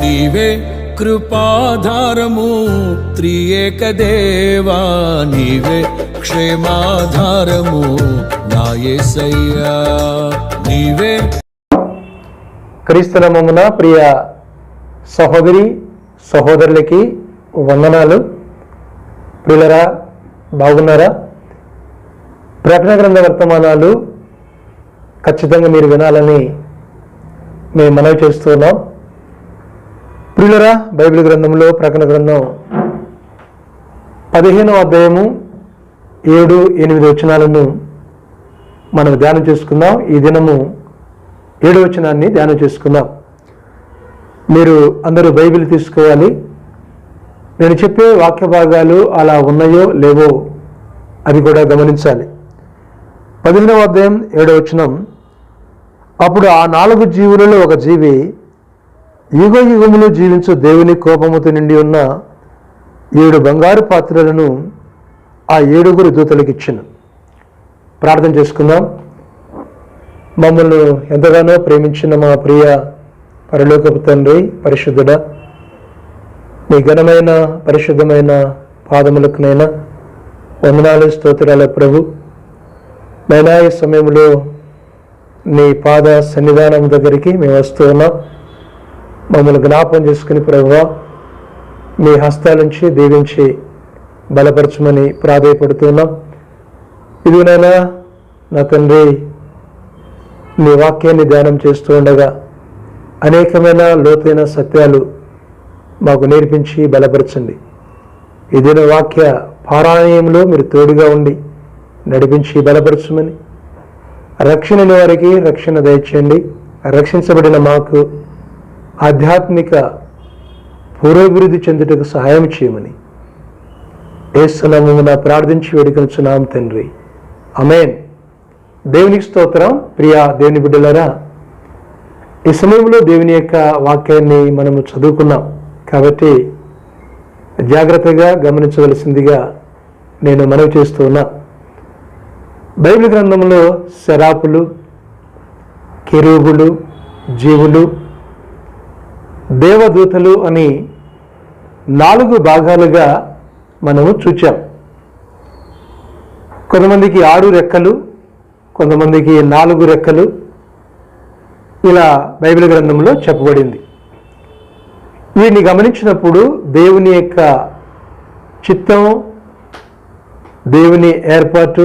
నీవే కృపాధారము త్రియేక దేవా నీవే క్షేమాధారము నా యేసయ్యా నీవే క్రీస్తునామమున ప్రియ సహోదరి సహోదరులకి వందనాలు. ప్రియులరా బాగున్నారా? ప్రకటన గ్రంథ వర్తమానాలు ఖచ్చితంగా మీరు వినాలని మేము మనవి చేస్తున్నాం. ప్రియులరా బైబిల్ గ్రంథంలో ప్రకటన గ్రంథం పదిహేనవ అధ్యాయము ఏడు ఎనిమిది వచనాలను మనం ధ్యానం చేసుకుందాం. ఈ దినము ఏడు వచనాన్ని ధ్యానం చేసుకుందాం. మీరు అందరూ బైబిల్ తీసుకోవాలి. నేను చెప్పే వాక్య భాగాలు అలా ఉన్నాయో లేవో అది కూడా గమనించాలి. పదిహేనవ అధ్యాయం ఏడవ వచనం అప్పుడు ఆ నాలుగు జీవులలో ఒక జీవి యుగ యుగములు జీవించు దేవుని కోపముతో నిండి ఉన్న ఏడు బంగారు పాత్రలను ఆ ఏడుగురు దూతలకు ఇచ్చిన. ప్రార్థన చేసుకుందాం. మమ్మల్ని ఎంతగానో ప్రేమించిన మా ప్రియ పరలోకపు తండ్రి పరిశుద్ధుడ మీ ఘనమైన పరిశుద్ధమైన పాదములకునైనా వందనాలు స్తోత్రాల ప్రభు. నైనా ఈ సమయంలో నీ పాద సన్నిధానం దగ్గరికి మేము వస్తూ ఉన్నాం. మమ్మల్ని జ్ఞాపం చేసుకుని ప్రభువా మీ హస్తాల నుంచి దీవించి బలపరచమని ప్రాధేయపడుతున్నాం. ఇదినైనా నా తండ్రి మీ వాక్యాన్ని ధ్యానం చేస్తూ ఉండగా అనేకమైన లోతైన సత్యాలు మాకు నేర్పించి బలపరచండి. ఇదిన వాక్య పారాయణంలో మీరు తోడుగా ఉండి నడిపించి బలపరచమని రక్షణ వారికి రక్షణ దయచేయండి. రక్షించబడిన మాకు ఆధ్యాత్మిక పురోభివృద్ధి చెందుటకు సహాయం చేయమని. ఏసునామమున ప్రార్థించి వేడుకొనుచున్నాం తండ్రి. అమేన్ దేవునికి స్తోత్రం. ప్రియా దేవుని బిడ్డలరా ఈ సమయంలో దేవుని యొక్క వాక్యాన్ని మనము చదువుకున్నాం. కాబట్టి జాగ్రత్తగా గమనించవలసిందిగా నేను మనవి చేస్తూ ఉన్నా. బైబిల్ గ్రంథంలో శరాపులు కిరూబులు జీవులు దేవదూతలు అని నాలుగు భాగాలుగా మనము చూచాం. కొంతమందికి ఆరు రెక్కలు కొంతమందికి నాలుగు రెక్కలు. ఇలా బైబిల్ గ్రంథంలో చెప్పబడింది. వీటిని గమనించినప్పుడు దేవుని యొక్క చిత్తం దేవుని ఏర్పాటు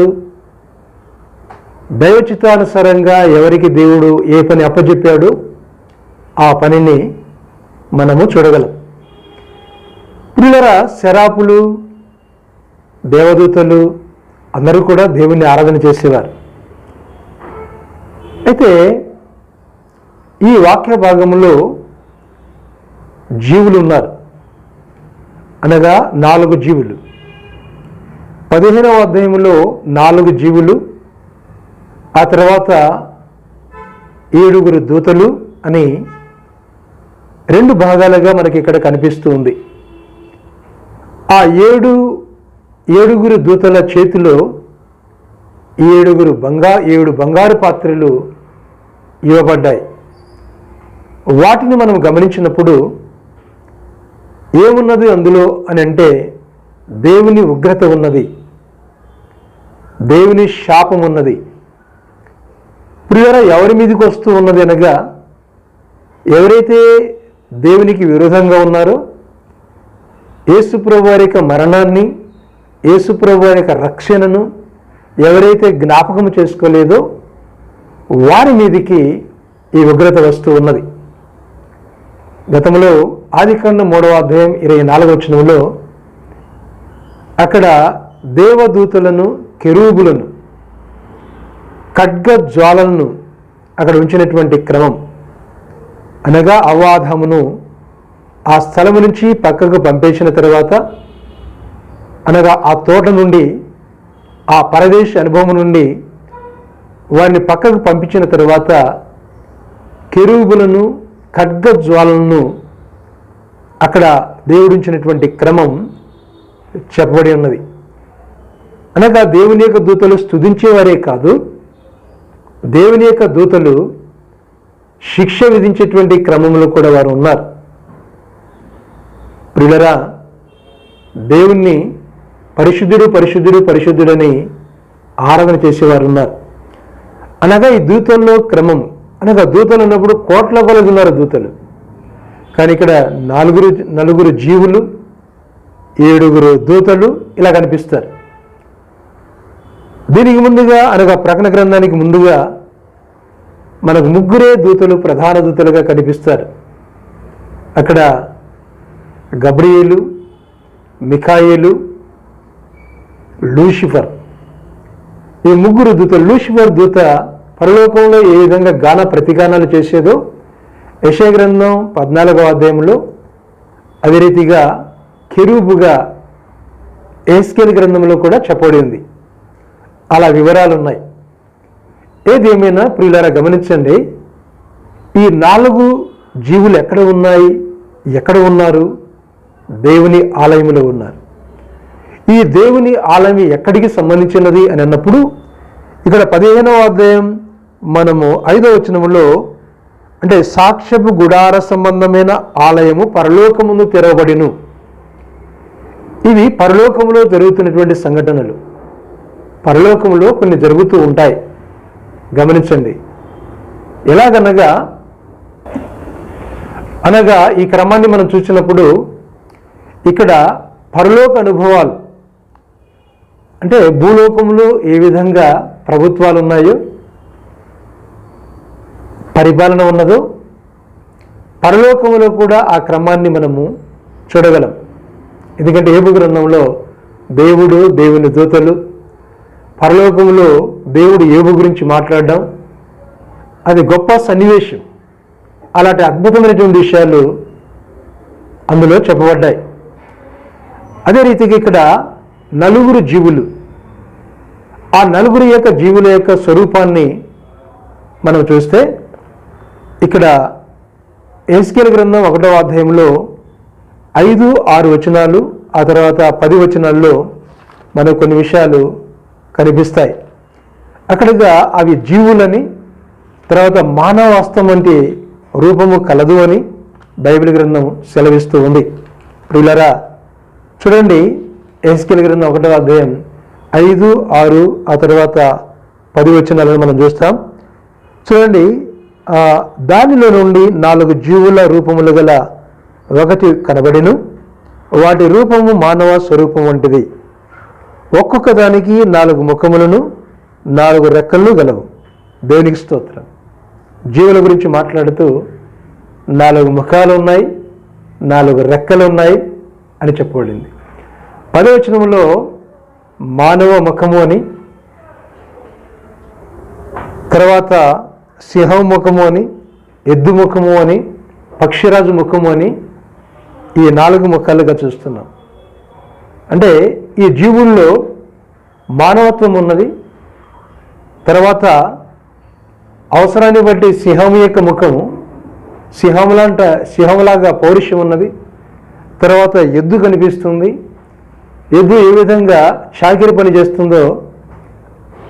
దైవ చిత్తానుసారంగా ఎవరికి దేవుడు ఏ పని అప్పజెప్పాడో ఆ పనిని మనము చూడగలం. పిల్లల శరాపులు దేవదూతలు అందరూ కూడా దేవుణ్ణి ఆరాధన చేసేవారు. అయితే ఈ వాక్య భాగంలో జీవులు ఉన్నారు. అనగా నాలుగు జీవులు. పదిహేనవ అధ్యాయంలో నాలుగు జీవులు ఆ తర్వాత ఏడుగురు దూతలు అని రెండు భాగాలుగా మనకి ఇక్కడ కనిపిస్తూ ఉంది. ఆ ఏడు ఏడుగురు దూతల చేతిలో ఏడుగురు బంగా ఏడు బంగారు పాత్రలు ఇవ్వబడ్డాయి. వాటిని మనం గమనించినప్పుడు ఏమున్నది అందులో అని అంటే దేవుని ఉగ్రత ఉన్నది. దేవుని శాపం ఉన్నది. ప్రియర ఎవరి మీదకి వస్తూ ఉన్నది అనగా ఎవరైతే దేవునికి విరోధంగా ఉన్నారో. యేసుప్రభు వారి యొక్క మరణాన్ని యేసుప్రభు వారి యొక్క రక్షణను ఎవరైతే జ్ఞాపకం చేసుకోలేదో వారి మీదికి ఈ ఉగ్రత వస్తూ ఉన్నది. గతంలో ఆదికాండం మూడవ అధ్యాయం ఇరవై నాలుగవ వచనంలో అక్కడ దేవదూతలను కెరూబులను ఖడ్గ జ్వాలలను అక్కడ ఉంచినటువంటి క్రమం. అనగా అవాధమును ఆ స్థలము నుంచి పక్కకు పంపేసిన తర్వాత అనగా ఆ తోట నుండి ఆ పరదేశ అనుభవం నుండి వారిని పక్కకు పంపించిన తర్వాత కెరూబులను ఖడ్గ జ్వాలలను అక్కడ దేవుడించినటువంటి క్రమం చెప్పబడి ఉన్నది. అనగా దేవుని యొక్క దూతలు స్తుతించేవారే కాదు దేవుని యొక్క దూతలు శిక్ష విధించేటువంటి క్రమంలో కూడా వారు ఉన్నారు. ప్రియులరా దేవుణ్ణి పరిశుద్ధుడు పరిశుద్ధుడు పరిశుద్ధుడని ఆరాధన చేసేవారు ఉన్నారు. అనగా ఈ దూతల్లో క్రమం అనగా దూతలు ఉన్నప్పుడు కోట్ల కొలది ఉన్నారు దూతలు. కానీ ఇక్కడ నలుగురు నలుగురు జీవులు ఏడుగురు దూతలు ఇలా కనిపిస్తారు. దీనికి ముందుగా అనగా ప్రకటన గ్రంథానికి ముందుగా మనకు ముగ్గురే దూతలు ప్రధాన దూతలుగా కనిపిస్తారు. అక్కడ గబ్రియేలు మిఖాయేలు లూసిఫర్. ఈ ముగ్గురు దూతలు లూసిఫర్ దూత పరలోకంలో ఏ విధంగా గాన ప్రతిగానాలు చేసేదో యశగ్రంథం పద్నాలుగవ అధ్యాయంలో అదే రీతిగా కెరూబుగా ఏస్కేల్ గ్రంథంలో కూడా చెప్పబడి ఉంది. అలా వివరాలు ఉన్నాయి. ఏదేమైనా ప్రియులారా గమనించండి. ఈ నాలుగు జీవులు ఎక్కడ ఉన్నాయి? ఎక్కడ ఉన్నారు? దేవుని ఆలయంలో ఉన్నారు. ఈ దేవుని ఆలయం ఎక్కడికి సంబంధించినది అని అన్నప్పుడు ఇక్కడ పదిహేనవ అధ్యాయం మనము ఐదవ వచనములో అంటే సాక్ష్యపు గుడార సంబంధమైన ఆలయము పరలోకముందు తెరవబడిను. ఇవి పరలోకములో జరుగుతున్నటువంటి సంఘటనలు. పరలోకములో కొన్ని జరుగుతూ ఉంటాయి. గమనించండి. ఎలాగనగా అనగా ఈ క్రమాన్ని మనం చూసినప్పుడు ఇక్కడ పరలోక అనుభవాలు అంటే భూలోకంలో ఏ విధంగా ప్రభుత్వాలు ఉన్నాయో పరిపాలన ఉన్నదో పరలోకంలో కూడా ఆ క్రమాన్ని మనము చూడగలం. ఎందుకంటే ఏబు గ్రంథంలో దేవుడు దేవుని దూతలు పరలోకంలో దేవుడు ఏబు గురించి మాట్లాడడం అది గొప్ప సన్నివేశం. అలాంటి అద్భుతమైనటువంటి విషయాలు అందులో చెప్పబడ్డాయి. అదే రీతిగా ఇక్కడ నలుగురు జీవులు ఆ నలుగురు యొక్క జీవుల యొక్క స్వరూపాన్ని మనం చూస్తే ఇక్కడ ఏస్కేల్ గ్రంథం ఒకటో అధ్యాయంలో ఐదు ఆరు వచనాలు ఆ తర్వాత పది వచనాల్లో మనం కొన్ని విషయాలు కనిపిస్తాయి. అక్కడగా అవి జీవులని తర్వాత మానవాస్తం వంటి రూపము కలదు అని బైబిల్ గ్రంథం సెలవిస్తూ ఉంది. ప్రియులరా చూడండి ఎస్కేల్ గ్రంథం ఒకటో అధ్యాయం ఐదు ఆరు ఆ తర్వాత పది వచనాలను మనం చూస్తాం. చూడండి ఆ, దానిలో నుండి నాలుగు జీవుల రూపములు గల ఒకటి కనబడిను. వాటి రూపము మానవ స్వరూపం వంటిది. ఒక్కొక్క దానికి నాలుగు ముఖములను నాలుగు రెక్కలను గలవు. దేవునికి స్తోత్రం. జీవుల గురించి మాట్లాడుతూ నాలుగు ముఖాలు ఉన్నాయి నాలుగు రెక్కలు ఉన్నాయి అని చెప్పబడింది. పదవచనంలో మానవ ముఖము అని తర్వాత సింహం ముఖము అని ఎద్దు ముఖము అని పక్షిరాజు ముఖము అని ఈ నాలుగు ముఖాలుగా చూస్తున్నాం. అంటే ఈ జీవుల్లో మానవత్వం ఉన్నది తర్వాత అవసరాన్ని బట్టి సింహం యొక్క ముఖము సింహంలాంట సింహంలాగా పౌరుషం ఉన్నది తర్వాత ఎద్దు కనిపిస్తుంది ఎద్దు ఏ విధంగా చాకిరి పని చేస్తుందో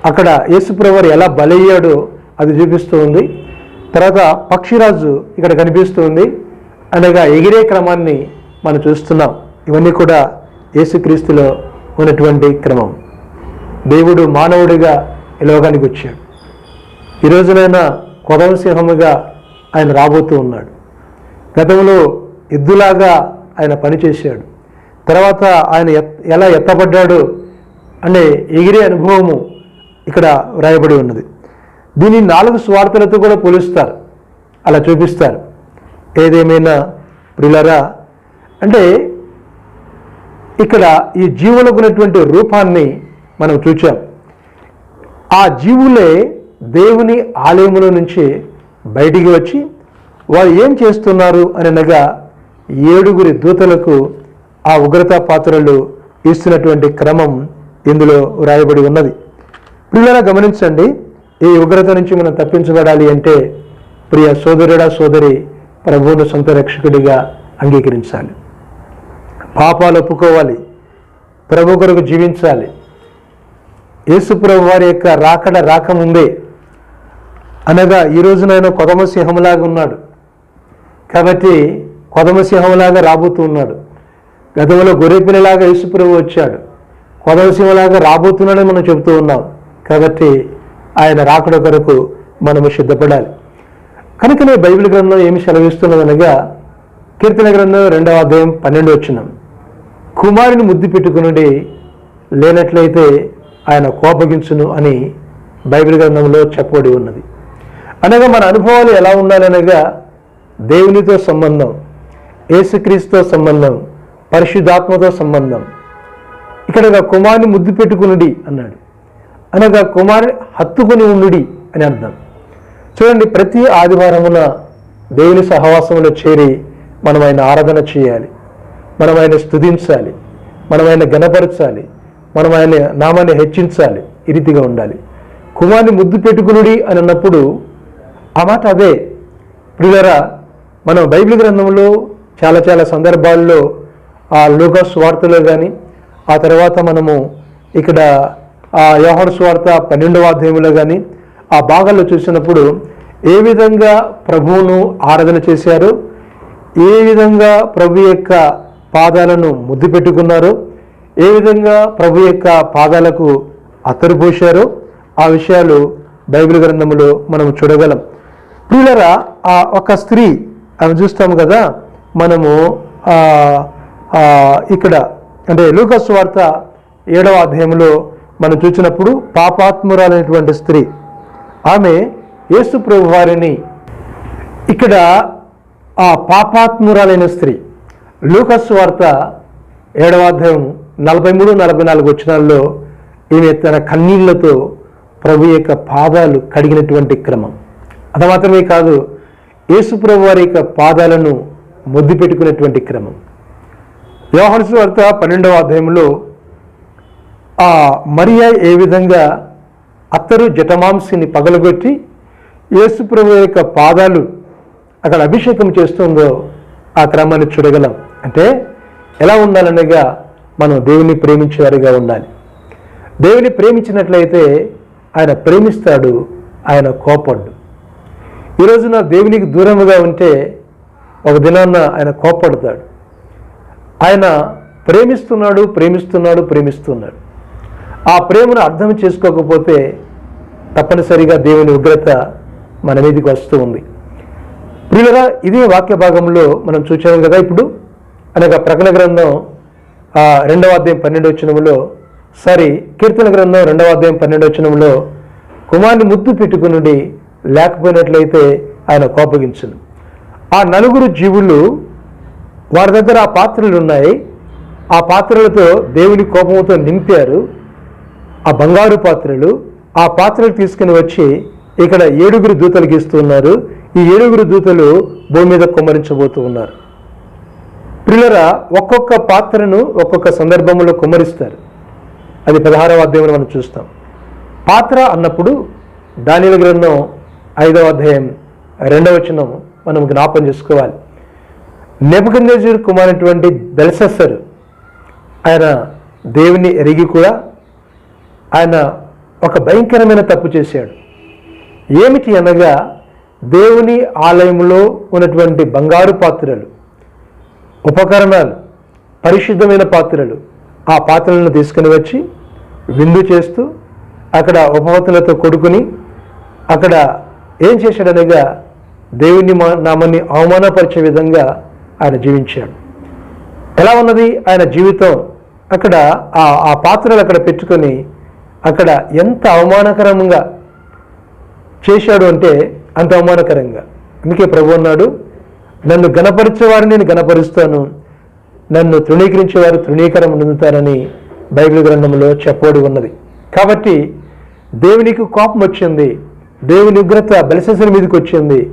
అక్కడ యేసుప్రవర్ ఎలా బలయ్యాడో అది చూపిస్తూ ఉంది. తర్వాత పక్షిరాజు ఇక్కడ కనిపిస్తుంది అనగా ఎగిరే క్రమాన్ని మనం చూస్తున్నాం. ఇవన్నీ కూడా యేసుక్రీస్తులో ఉన్నటువంటి క్రమం. దేవుడు మానవుడిగా ఈ లోకానికి వచ్చాడు. ఈ రోజునైనా కొదవసింహముగా ఆయన రాబోతూ ఉన్నాడు. గతంలో ఎద్దులాగా ఆయన పనిచేశాడు. తర్వాత ఆయన ఎత్- ఎలా ఎత్తబడ్డాడు అనే ఎగిరే అనుభవము ఇక్కడ వ్రాయబడి ఉన్నది. దీన్ని నాలుగు స్వార్థలతో కూడా పోలుస్తారు. అలా చూపిస్తారు. ఏదేమైనా ప్రిలరా అంటే ఇక్కడ ఈ జీవులకు ఉన్నటువంటి రూపాన్ని మనం చూచాం. ఆ జీవులే దేవుని ఆలయములో నుంచి బయటికి వచ్చి వారు ఏం చేస్తున్నారు అని అనగా ఏడుగురి దూతలకు ఆ ఉగ్రతా పాత్రలు ఇస్తున్నటువంటి క్రమం ఇందులో వ్రాయబడి ఉన్నది. పిల్లల గమనించండి ఈ ఉగ్రత నుంచి మనం తప్పించబడాలి అంటే ప్రియ సోదరుడా సోదరి ప్రభువును సొంత రక్షకుడిగా అంగీకరించాలి. పాపాలు ఒప్పుకోవాలి. ప్రభు కొరకు జీవించాలి. యేసుప్రభు వారి యొక్క రాకడ రాకముందే అనగా ఈ రోజునైనా కొదమసింహంలాగా ఉన్నాడు. కాబట్టి కొదమసింహంలాగా రాబోతూ ఉన్నాడు. గతంలో గొర్రెపిల్లలాగా యేసుప్రభు వచ్చాడు. కొదమసింహలాగా రాబోతున్నాడని మనం చెబుతూ ఉన్నాం. కాబట్టి ఆయన రాకడ కొరకు మనము సిద్ధపడాలి. కనుకనే బైబిల్ గ్రంథం ఏమి సెలవిస్తున్నదనగా కీర్తన గ్రంథం రెండవ అధ్యాయం పన్నెండు వచ్చినాం కుమారుని ముద్దు పెట్టుకునుడి లేనట్లయితే ఆయన కోపగించును అని బైబిల్ గ్రంథంలో చెప్పబడి ఉన్నది. అనగా మన అనుభవాలు ఎలా ఉండాలనగా దేవునితో సంబంధం యేసుక్రీస్తుతో సంబంధం పరిశుద్ధాత్మతో సంబంధం. ఇక్కడ కుమారుని ముద్దు పెట్టుకునుడి అన్నాడు. అనగా కుమారుని హత్తుకుని ఉండుడి అని అర్థం. చూడండి ప్రతి ఆదివారమున దేవుని సహవాసంలో చేరి మనం ఆయన ఆరాధన చేయాలి. మనం ఆయన స్థుతించాలి మనం ఆయన గణపరచాలి. మనం ఆయన నామాన్ని హెచ్చించాలి. ఈ రీతిగా ఉండాలి. కుమార్ని ముద్దు పెట్టుకునుడి అని అన్నప్పుడు ఆ మాట అదే. ప్రియులరా మనం బైబిల్ గ్రంథంలో చాలా చాలా సందర్భాల్లో ఆ లోక వార్తలో కానీ ఆ తర్వాత మనము ఇక్కడ ఆ యోహన్ స్వార్త పన్నెండవ అధ్యాయంలో కానీ ఆ భాగాల్లో చూసినప్పుడు ఏ విధంగా ప్రభువును ఆరాధన చేశారు? ఏ విధంగా ప్రభు యొక్క పాదాలను ముద్దు పెట్టుకున్నారు. ఏ విధంగా ప్రభు యొక్క పాదాలకు అత్తరు పోశారో ఆ విషయాలు బైబిల్ గ్రంథంలో మనం చూడగలం. ప్రియులరా ఆ ఒక స్త్రీ ఆమె చూస్తాము కదా మనము ఇక్కడ అంటే లూకస్ వార్త ఏడవ అధ్యాయంలో మనం చూసినప్పుడు పాపాత్మురాలైనటువంటి స్త్రీ ఆమె యేసు ప్రభు వారిని ఇక్కడ ఆ పాపాత్మురాలైన స్త్రీ లూకస్ వార్త ఏడవ అధ్యాయం నలభై మూడు నలభై నాలుగు వచ్చినాల్లో ఈమె తన కన్నీళ్ళతో ప్రభు యొక్క పాదాలు కడిగినటువంటి క్రమం. అది మాత్రమే కాదు యేసుప్రభు వారి యొక్క పాదాలను మొద్దు పెట్టుకునేటువంటి క్రమం. యోహన్స్ వార్త పన్నెండవ అధ్యాయంలో ఆ మరియా ఏ విధంగా అత్తరు జటమాంసిని పగలగొట్టి యేసుప్రభు యొక్క పాదాలు అక్కడ అభిషేకం చేస్తుందో ఆ క్రమాన్ని చూడగలం. అంటే ఎలా ఉండాలనగా మనం దేవుని ప్రేమించేవారిగా ఉండాలి. దేవుని ప్రేమించినట్లయితే ఆయన ప్రేమిస్తాడు ఆయన కోపడ్డు. ఈరోజున దేవునికి దూరముగా ఉంటే ఒక దినాన్న ఆయన కోపడతాడు. ఆయన ప్రేమిస్తున్నాడు ప్రేమిస్తున్నాడు ప్రేమిస్తున్నాడు. ఆ ప్రేమను అర్థం చేసుకోకపోతే తప్పనిసరిగా దేవుని ఉగ్రత మన మీదకి వస్తూ ఉంది. ప్రియులరా ఇదే వాక్య భాగంలో మనం చూసాం కదా ఇప్పుడు అనగా ప్రకటన గ్రంథం రెండవ అధ్యాయం పన్నెండు వచ్చినములో సారీ కీర్తన గ్రంథం రెండవ అధ్యాయం పన్నెండు వచ్చినములో కుమారుని ముద్దు పెట్టుకునుడి లేకపోయినట్లయితే ఆయన కోపగించును. ఆ నలుగురు జీవులు వారి దగ్గర ఆ పాత్రలు ఉన్నాయి. ఆ పాత్రలతో దేవుని కోపంతో నింపారు. ఆ బంగారు పాత్రలు ఆ పాత్రలు తీసుకుని వచ్చి ఇక్కడ ఏడుగురు దూతలు గీస్తున్నారు ఈ ఏడుగురు దూతలు భూమి మీద కుమ్మరించబోతూ ఉన్నారు. ప్రియులరా ఒక్కొక్క పాత్రను ఒక్కొక్క సందర్భంలో కుమరిస్తారు అది పదహారవ అధ్యాయంలో మనం చూస్తాం. పాత్ర అన్నప్పుడు దానిల గ్రంథం ఐదవ అధ్యాయం రెండవ వచనం మనం జ్ఞాపం చేసుకోవాలి. నెబుకన్నేజర్ కుమారైనటువంటి బెల్సస్సరు ఆయన దేవుని ఎరిగి కూడా ఆయన ఒక భయంకరమైన తప్పు చేశాడు. ఏమిటి అనగా దేవుని ఆలయంలో ఉన్నటువంటి బంగారు పాత్రలు ఉపకరణాలు పరిశుద్ధమైన పాత్రలు ఆ పాత్రలను తీసుకుని వచ్చి విందు చేస్తూ అక్కడ ఉపవతులతో కొడుకుని అక్కడ ఏం చేశాడనగా దేవుని మా- నామాన్ని అవమానపరిచే విధంగా ఆయన జీవించాడు. ఎలా ఉన్నది? ఆయన జీవితం అక్కడ ఆ ఆ పాత్రలు అక్కడ పెట్టుకొని అక్కడ ఎంత అవమానకరంగా చేశాడు అంటే అంత అవమానకరంగా. అందుకే ప్రభు అన్నాడు నన్ను గణపరిచేవారిని నేను గణపరుస్తాను. నన్ను తృణీకరించేవారు తృణీకరం పొందుతారని బైబిల్ గ్రంథంలో చెప్పబడి ఉన్నది. కాబట్టి దేవునికి కోపం వచ్చింది. దేవుని ఉగ్రత బలిసెసల మీదకి వచ్చింది.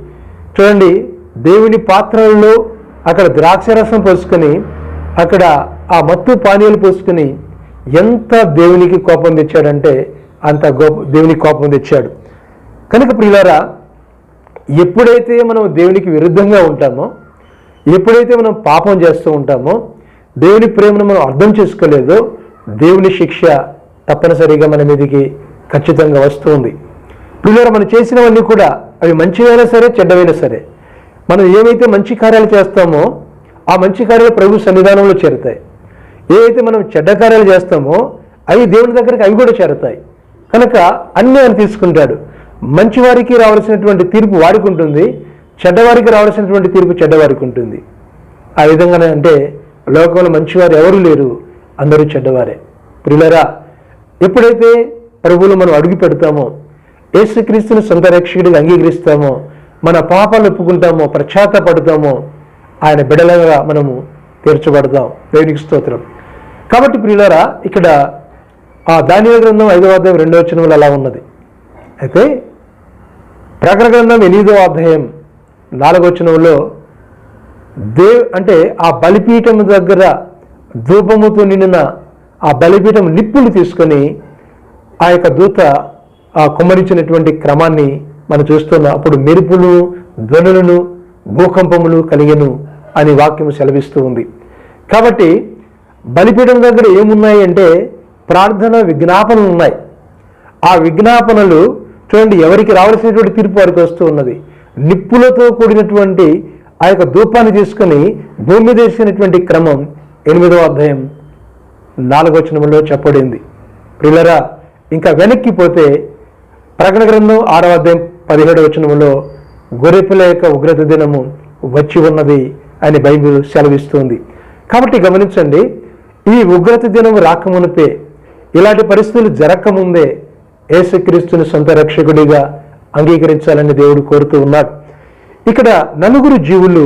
చూడండి దేవుని పాత్రలలో అక్కడ ద్రాక్షరసం పోసుకొని అక్కడ ఆ మత్తు పానీయాలు పోసుకొని ఎంత దేవునికి కోపం తెచ్చాడంటే అంత గోప దేవునికి కోపం తెచ్చాడు. కనుక ప్రియులారా ఎప్పుడైతే మనం దేవునికి విరుద్ధంగా ఉంటామో ఎప్పుడైతే మనం పాపం చేస్తూ ఉంటామో దేవుని ప్రేమను మనం అర్థం చేసుకోలేదో దేవుని శిక్ష తప్పనిసరిగా మన మీదకి ఖచ్చితంగా వస్తుంది. పిల్లలు మనం చేసినవన్నీ కూడా అవి మంచివైనా సరే చెడ్డవైనా సరే. మనం ఏవైతే మంచి కార్యాలు చేస్తామో ఆ మంచి కార్యాలు ప్రభు సన్నిధానంలో చేరుతాయి. ఏవైతే మనం చెడ్డ కార్యాలు చేస్తామో అవి దేవుని దగ్గరికి అవి కూడా చేరుతాయి. కనుక అన్నీ ఆయన తీసుకుంటాడు. మంచివారికి రావాల్సినటువంటి తీర్పు వారికి ఉంటుంది చెడ్డవారికి రావాల్సినటువంటి తీర్పు చెడ్డవారికి ఉంటుంది. ఆ విధంగానే అంటే లోకంలో మంచివారు ఎవరు లేరు అందరూ చెడ్డవారే. ప్రియులరా ఎప్పుడైతే ప్రభువులు మనం అడుగు పెడతామో యేసుక్రీస్తుని సొంత రక్షకుడిగా అంగీకరిస్తామో మన పాపాలు ఒప్పుకుంటామో పశ్చాత్తపడతామో ఆయన బిడలగా మనము తీర్చబడతాం. దేవునికి స్తోత్రం. కాబట్టి ప్రియులరా ఇక్కడ ఆ దాని గ్రంథం ఐదవ అధ్యాయం రెండవ వచనంలో అలా ఉన్నది. అయితే ప్రకరగ్రంథం ఎనిమిదో అధ్యాయం నాలుగవచనంలో దేవ్ అంటే ఆ బలిపీఠం దగ్గర ధూపముతో నిండిన ఆ బలిపీఠం నిప్పులు తీసుకొని ఆ యొక్క దూత ఆ కుమ్మరించినటువంటి క్రమాన్ని మనం చూస్తున్న. అప్పుడు మెరుపులు ధ్వనులను భూకంపములు కలిగను అని వాక్యం సెలవిస్తూ ఉంది. కాబట్టి బలిపీఠం దగ్గర ఏమున్నాయి అంటే ప్రార్థన విజ్ఞాపనలు ఉన్నాయి. ఆ విజ్ఞాపనలు చూడండి ఎవరికి రావాల్సినటువంటి తీర్పు వారికి వస్తూ ఉన్నది. నిప్పులతో కూడినటువంటి ఆ యొక్క ధూపాన్ని తీసుకొని భూమి మీద వేసినటువంటి క్రమం ఎనిమిదవ అధ్యాయం నాలుగవ వచనంలో చెప్పబడింది. ప్రిల్లరా ఇంకా వెనక్కి పోతే ప్రకటన గ్రంథం ఆరవ అధ్యాయం పదిహేడవ వచనంలో గొర్రెపిల్ల యొక్క ఉగ్రత దినము వచ్చి ఉన్నది అని బైబిల్ సెలవిస్తుంది. కాబట్టి గమనించండి ఈ ఉగ్రత దినం రాకమునిపే ఇలాంటి పరిస్థితులు జరగకముందే యేసుక్రీస్తుని సొంత రక్షకుడిగా అంగీకరించాలని దేవుడు కోరుతూ ఉన్నాడు. ఇక్కడ నలుగురు జీవులు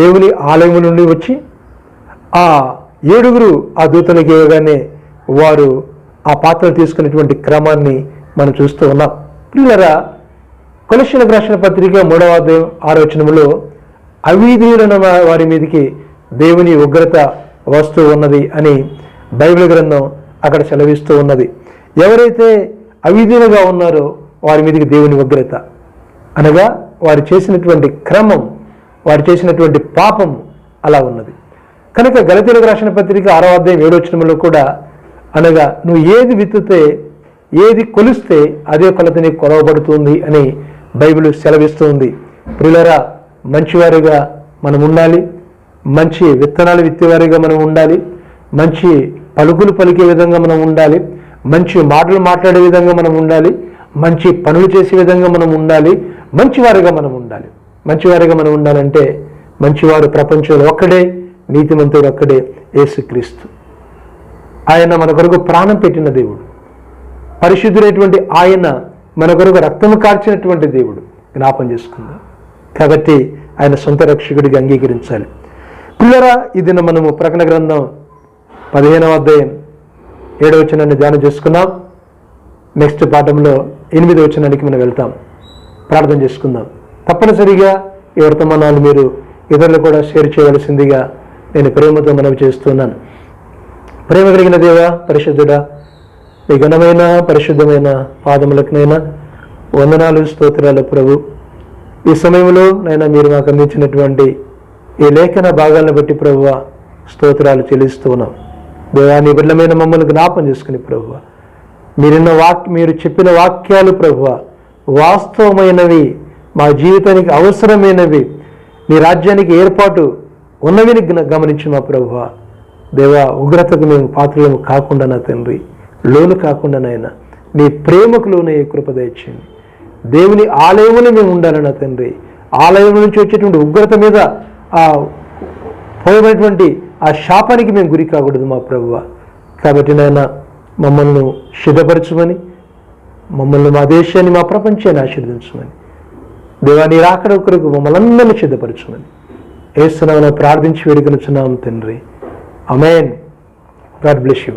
దేవుని ఆలయం నుండి వచ్చి ఆ ఏడుగురు ఆ దూతలకు ఇవ్వగానే వారు ఆ పాత్ర తీసుకునేటువంటి క్రమాన్ని మనం చూస్తూ ఉన్నాం. పిల్లరా కొలశీలకు రాసిన పత్రిక మూడవ అధ్యాయం ఆలోచనములో అవిధీయులైన వారి మీదకి దేవుని ఉగ్రత వస్తూ ఉన్నది అని బైబిల్ గ్రంథం అక్కడ సెలవిస్తూ ఉన్నది. ఎవరైతే అవిధులుగా ఉన్నారో వారి మీదకి దేవుని ఉగ్రత. అనగా వారు చేసినటువంటి క్రమం వారు చేసినటువంటి పాపం అలా ఉన్నది. కనుక గలతీలకు రాసిన పత్రిక ఆరో అధ్యాయం ఏడోచనంలో కూడా అనగా నువ్వు ఏది విత్తుతే ఏది కొలిస్తే అదే కొలత నీకు కొలవబడుతుంది అని బైబిల్ సెలవిస్తుంది. ప్రిలరా మంచివారిగా మనం ఉండాలి. మంచి విత్తనాలు విత్తేవారిగా మనం ఉండాలి. మంచి పలుకులు పలికే విధంగా మనం ఉండాలి. మంచి మాటలు మాట్లాడే విధంగా మనం ఉండాలి. మంచి పనులు చేసే విధంగా మనం ఉండాలి. మంచివారిగా మనం ఉండాలి. మంచివారిగా మనం ఉండాలంటే మంచివాడు ప్రపంచంలో ఒక్కడే నీతిమంతుడు ఒక్కడే యేసుక్రీస్తు. ఆయన మన కొరకు ప్రాణం పెట్టిన దేవుడు. పరిశుద్ధుడైనటువంటి ఆయన మన కొరకు రక్తము కార్చినటువంటి దేవుడు. జ్ఞాపం చేసుకుందాం. కాబట్టి ఆయన సొంత రక్షకుడిగా అంగీకరించాలి. పిల్లరా ఈ దిన మనము ప్రకటన గ్రంథం పదిహేనవ అధ్యాయం ఏడో వచనాన్ని ధ్యానం చేసుకుందాం. నెక్స్ట్ పాఠంలో ఎనిమిదో వచనానికి మనం వెళ్తాం. ప్రార్థన చేసుకుందాం. తప్పనిసరిగా ఈ వర్తమానాలు మీరు ఇతరులు కూడా షేర్ చేయవలసిందిగా నేను ప్రేమతో మనవి చేస్తున్నాను. ప్రేమ కలిగిన దేవ పరిశుద్ధుడా మీ ఘనమైన పరిశుద్ధమైన పాదములకునైనా వందనాలు స్తోత్రాలు ప్రభు. ఈ సమయంలో నైనా మీరు మాకు అందించినటువంటి ఈ లేఖన భాగాలను బట్టి ప్రభువ స్తోత్రాలు చెల్లిస్తున్నాం. దేవా నీ బిడ్డలమైన మమ్మల్ని జ్ఞాపం చేసుకుని ప్రభువ. మీరున్న వాక్ మీరు చెప్పిన వాక్యాలు ప్రభువ వాస్తవమైనవి మా జీవితానికి అవసరమైనవి నీ రాజ్యానికి ఏర్పాటు ఉన్నవిని గ- గమనించి మా ప్రభువ. దేవా ఉగ్రతకు మేము పాత్రలము కాకుండా నా తండ్రి లోను కాకుండా నాయన నీ ప్రేమకు లోనే కృప దయచేయండి. దేవుని ఆలయములో మేము ఉండాలి నా తండ్రి ఆలయం నుంచి వచ్చేటువంటి ఉగ్రత మీద ఆ పోయినటువంటి ఆ శాపానికి మేము గురి కాకూడదు మా ప్రభువ. కాబట్టి నాయన మమ్మల్ని సిద్ధపరచమని మమ్మల్ని మా దేశాన్ని మా ప్రపంచాన్ని ఆశీర్వదించమని దేవాన్ని రాకడ ఒకరికి మమ్మల్ని అందరినీ సిద్ధపరచమని వేస్తున్నామని ప్రార్థించి వేడుకొనుచున్నాం తండ్రి. Amen God bless you.